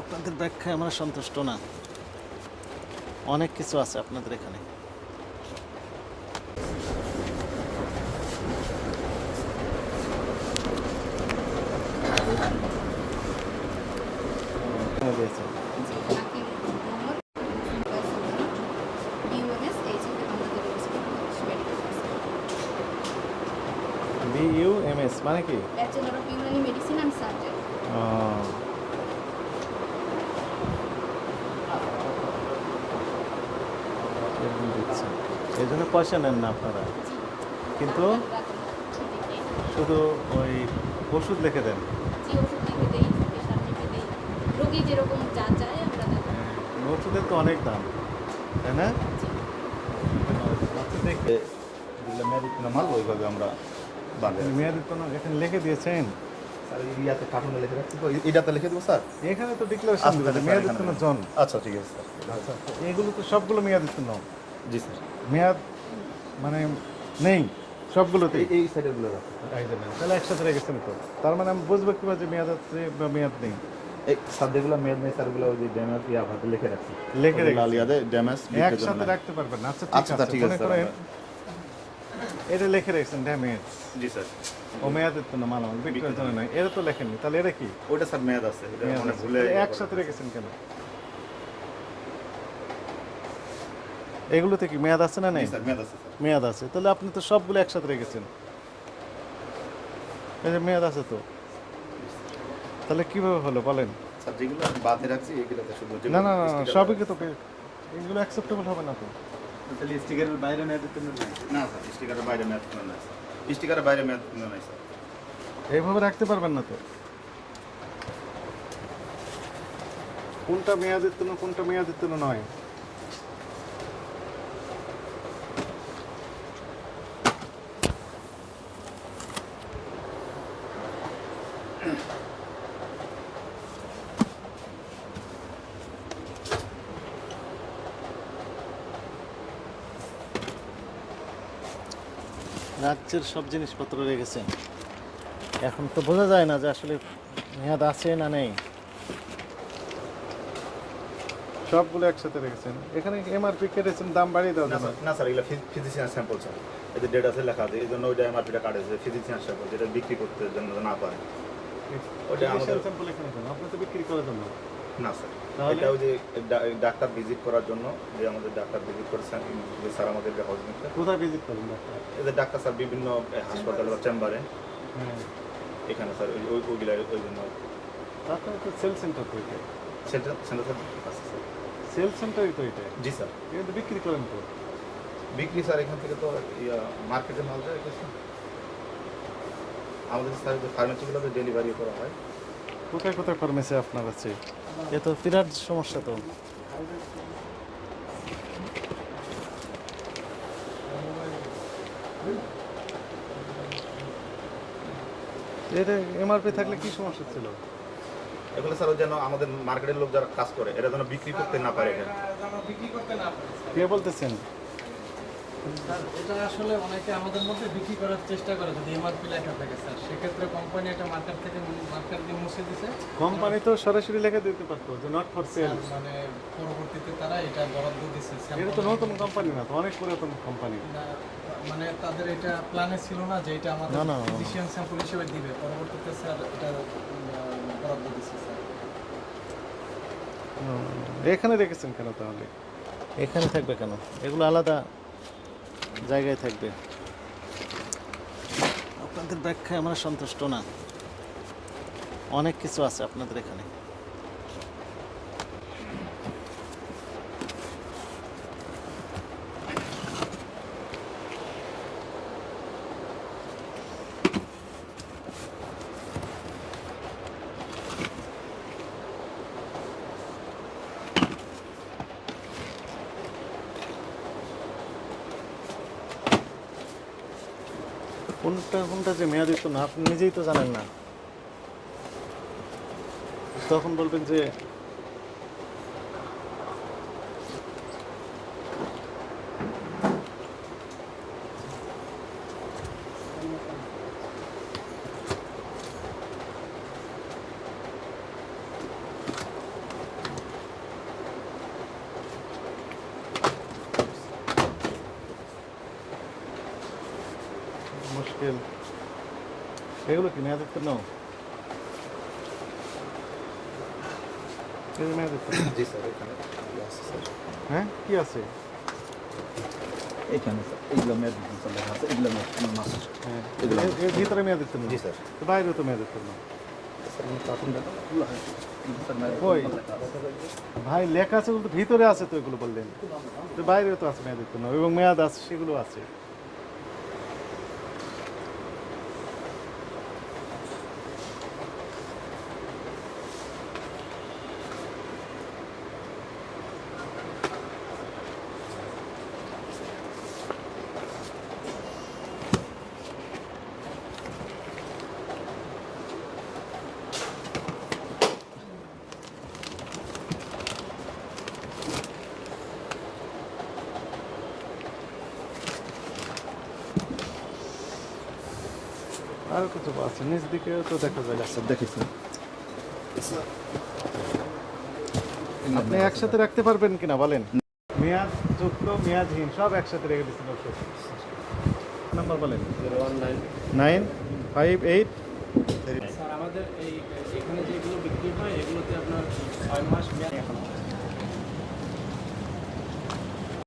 আপনাদের ব্যাখ্যায় আমরা সন্তুষ্ট না অনেক কিছু আছে আপনাদের এখানে দিয়েছেন। বিইউএমএস মানে কি? Bachelor of Unani medicine and surgery ও। এই জন্য পয়সা নেন না আপনারা। কিন্তু শুধু ওই ওষুধ লিখে দেন। রোগী যেরকম যা চায় আমরা হ্যাঁ, ওষুধের তো অনেক দাম তাই না? দেখে যেগুলো মেয়াদ উত্তীর্ণ মাল ওইভাবে আমরা। এখানে লিখে দিয়েছেন। স্যার এই ইয়াতে লিখে রাখছি তো এই- এইটাতে লিখে দেবো স্যার? এখানে তো ডিক্লারেশন আচ্ছা। জন। আচ্ছা ঠিক আছে স্যার। আচ্ছা এগুলো তো সবগুলো মেয়াদি জি স্যার। মেয়াদ মানে নেই সবগুলোতে এই সাইডেরগুলো তাহলে একসাথে রেখেছেন তো। তার মানে আমি বুঝব কীভাবে যে মেয়াদ আছে বা মেয়াদ নেই। যেগুলো মেয়াদ নেই স্যারগুলো ওই যে ড্যামেজ ইয়া লিখে রাখছি। লিখে ড্যামেজ একসাথে রাখতে পারবেন আচ্ছা আচ্ছা, ঠিক আছে ঠিক মনে আছে, স্যার, করেন এটা লিখে রেখেছেন ড্যামেজ জি স্যার। ও মেয়াদের তো না মালামাল বিক্রয়ের জন্য। নয় এটা তো লেখেননি তাহলে এটা কি? ওইটা স্যার মেয়াদ আছে। এটা মেয়াদ মানে ভুলে একসাথে রেখেছেন কেন? এগুলোতে কি মেয়াদ আছে না নেই? স্যার মেয়াদ আছে স্যার। মেয়াদ আছে। তাহলে আপনি তো সবগুলো একসাথে রেখেছেন। এই যে মেয়াদ আছে তো। তাহলে কীভাবে হলো বলেন? স্যার যেগুলো বাদে রাখছি এগুলোতে শুধু না না না সবই তো এগুলো অ্যাকসেপ্টেবল হবে না তো? তাহলে স্টিকারের বাইরে মেয়াদ উত্তীর্ণ নাই। না স্যার স্টিকারের বাইরে মেয়াদ উত্তীর্ণ নাই স্যার। স্টিকারের বাইরে মেয়াদ উত্তীর্ণ নাই স্যার। এইভাবে রাখতে পারবেন না তো? কোনটা মেয়াদের জন্য কোনটা মেয়াদের জন্য নয় রাজ্যের সব জিনিসপত্র রেখেছেন এখন তো বোঝা যায় না যে আসলে মেয়াদ আছে না নেই। সবগুলো একসাথে রেখেছেন। এখানে এমআরপি কেটেছেন দাম বাড়িয়ে দেওয়া না যাবে না স্যার এগুলো ফিজিশিয়ান স্যাম্পল স্যার। এতে ডেট আছে লেখা আছে এই জন্য ওইটা এমআরপিটা কাটেছে ফিজিশিয়ান স্যাম্পল যেটা বিক্রি করতে জন্য না পারে। ওটা আমাদের স্যাম্পল এখানে কেন? আপনি তো বিক্রি করার জন্য। না স্যার। তাহলে? এটা ওই যে ডাক্তার ভিজিট করার জন্য যে আমাদের ডাক্তার ভিজিট করেছেন যে স্যার আমাদেরকে হসপিটাল কোথায় ভিজিট করবেন ডাক্তার? ডাক্তার স্যার বিভিন্ন হাসপাতাল বা চেম্বারে। হ্যাঁ। এখানে স্যার ওই ওই ওইগুলা ওই জন্য। আপনার তো সেল সেন্টার তো এটা সেন্টার সেন্টার আছে স্যার। সেল সেন্টারই তো এটা জি স্যার। এটা বিক্রি করেন তো? বিক্রি স্যার এখান থেকে তো মার্কেটে মাল যায় আমাদের স্যার যে ফার্মেসিগুলোতে ডেলিভারি করা হয়। কোথায় কোথায় ফার্মেসি আপনার আছে? এ তো বিরাট সমস্যা তো। এটা এমআরপি থাকলে কি সমস্যা ছিল? এগুলো স্যার যেন আমাদের মার্কেটের লোক যারা কাজ করে এরা যেন বিক্রি করতে না পারে কে বলতেছেন? এটা আসলে অনেকে আমাদের মধ্যে বিক্রি করার চেষ্টা করে যদি এমআরপি লেখা থাকে স্যার। সেক্ষেত্রে কোম্পানি এটা মার্কেট থেকে মার্কেট দিয়ে মুছে দিছে। কোম্পানি তো সরাসরি লেখা দিতে পারতো যে নট ফর সেল মানে পরবর্তীতে তারা এটা বরাদ্দ দিছে এটা তো নতুন কোম্পানি না তো অনেক পুরাতন কোম্পানি না, মানে তাদের এটা প্ল্যানে ছিল না যে এটা আমাদের। ফিজিশিয়ান স্যাম্পল হিসেবে দিবে। পরবর্তীতে স্যার এটা বরাদ্দ দিছে স্যার। এখানে রেখেছেন কেন তাহলে? এখানে থাকবে কেন? এগুলো আলাদা জায়গায় থাকবে। আপনাদের ব্যাখ্যায় আমরা সন্তুষ্ট না। অনেক কিছু আছে আপনাদের এখানে। কোনটা কোনটা যে মেয়াদি না আপনি নিজেই তো জানেন না। তখন বলবেন যে এগুলো কি মেয়াদ উত্তীর্ণ এগুলো মেয়াদ জি স্যার এখানে। হ্যাঁ? কি আছে? এখানে স্যার। এগুলো মেয়াদ লেখা আছে এগুলো হ্যাঁ। এর- ভিতরে মেয়াদ উত্তীর্ণ জি স্যার। তো বাইরেও তো মেয়াদ উত্তীর্ণ। ভাই লেখা আছে ভিতরে আছে তো এগুলো বললেন। তো বাইরেও তো আছে মেয়াদ উত্তীর্ণ এবং মেয়াদ আছে সেগুলো আছে। আর কিছু আছে? নিচ দিকেও তো দেখা যায়। স্যার দেখি স্যার আপনি একসাথে রাখতে পারবেন কিনা বলেন? মেয়াদ যুক্ত মেয়াদহীন সব একসাথে রেখে দিচ্ছেন ওষুধ নাম্বার বলেন। Zero one nine nine five eight. Sir আমাদের এই এখানে যেগুলো বিক্রি হয় এগুলোতে আপনার ছয় মাস মেয়াদ।